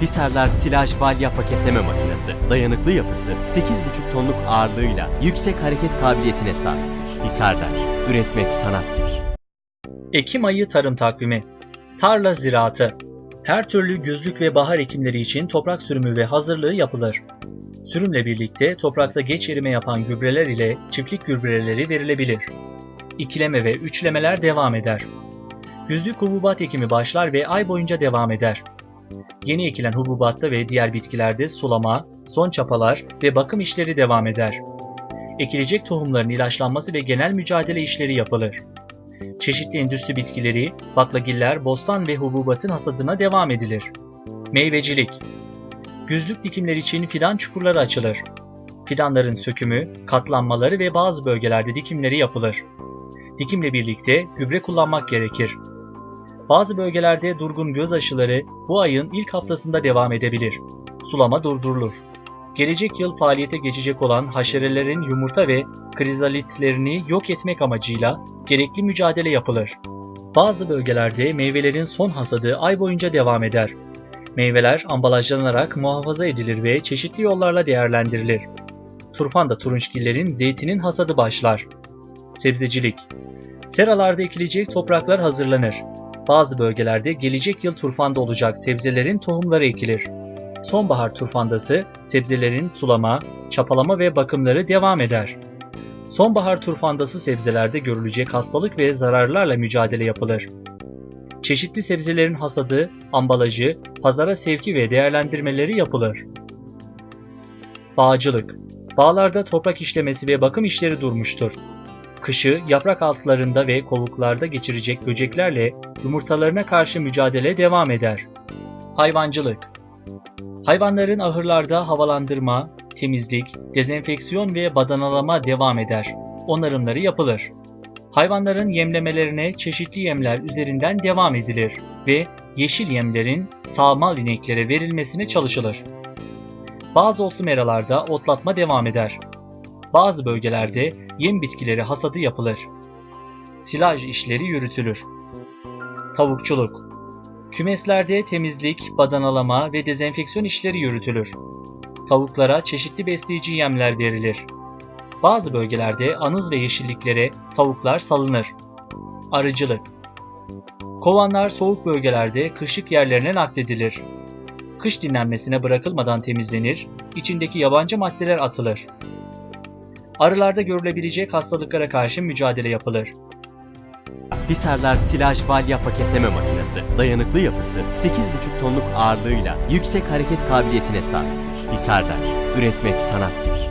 Hisarlar Silaj Balya paketleme makinesi. Dayanıklı yapısı 8,5 tonluk ağırlığıyla yüksek hareket kabiliyetine sahiptir. Hisarlar, üretmek sanattır. Ekim ayı tarım takvimi. Tarla ziraatı. Her türlü güzlük ve bahar ekimleri için toprak sürümü ve hazırlığı yapılır. Sürümle birlikte toprakta geç erime yapan gübreler ile çiftlik gübreleri verilebilir. İkileme ve üçlemeler devam eder. Güzlük hububat ekimi başlar ve ay boyunca devam eder. Yeni ekilen hububatta ve diğer bitkilerde sulama, son çapalar ve bakım işleri devam eder. Ekilecek tohumların ilaçlanması ve genel mücadele işleri yapılır çeşitli endüstri bitkileri, baklagiller, bostan ve hububatın hasadına devam edilir. Meyvecilik Güzlük dikimler için fidan çukurları açılır. Fidanların sökümü, katlanmaları ve bazı bölgelerde dikimleri yapılır. Dikimle birlikte gübre kullanmak gerekir. Bazı bölgelerde durgun göz aşıları bu ayın ilk haftasında devam edebilir. Sulama durdurulur. Gelecek yıl faaliyete geçecek olan haşerelerin yumurta ve krizalitlerini yok etmek amacıyla gerekli mücadele yapılır. Bazı bölgelerde meyvelerin son hasadı ay boyunca devam eder. Meyveler ambalajlanarak muhafaza edilir ve çeşitli yollarla değerlendirilir. Turfanda turunçgillerin zeytinin hasadı başlar. Sebzecilik Seralarda ekilecek topraklar hazırlanır. Bazı bölgelerde gelecek yıl turfanda olacak sebzelerin tohumları ekilir. Sonbahar turfandası sebzelerin sulama, çapalama ve bakımları devam eder. Sonbahar turfandası sebzelerde görülecek hastalık ve zararlarla mücadele yapılır. Çeşitli sebzelerin hasadı, ambalajı, pazara sevki ve değerlendirmeleri yapılır. Bağcılık Bağlarda toprak işlemesi ve bakım işleri durmuştur. Kışı yaprak altlarında ve kovuklarda geçirecek böceklerle yumurtalarına karşı mücadele devam eder. Hayvancılık Hayvanların ahırlarda havalandırma, temizlik, dezenfeksiyon ve badanalama devam eder. Onarımları yapılır. Hayvanların yemlemelerine çeşitli yemler üzerinden devam edilir ve yeşil yemlerin sağmal ineklere verilmesine çalışılır. Bazı otlu meralarda otlatma devam eder. Bazı bölgelerde yem bitkileri hasadı yapılır. Silaj işleri yürütülür. Tavukçuluk Kümeslerde temizlik, badanalama ve dezenfeksiyon işleri yürütülür. Tavuklara çeşitli besleyici yemler verilir. Bazı bölgelerde anız ve yeşilliklere tavuklar salınır. Arıcılık Kovanlar soğuk bölgelerde kışlık yerlerine nakledilir. Kış dinlenmesine bırakılmadan temizlenir, içindeki yabancı maddeler atılır. Arılarda görülebilecek hastalıklara karşı mücadele yapılır. Hisarlar Silaj Balya paketleme makinesi. Dayanıklı yapısı 8,5 tonluk ağırlığıyla yüksek hareket kabiliyetine sahiptir. Hisarlar, üretmek sanattır.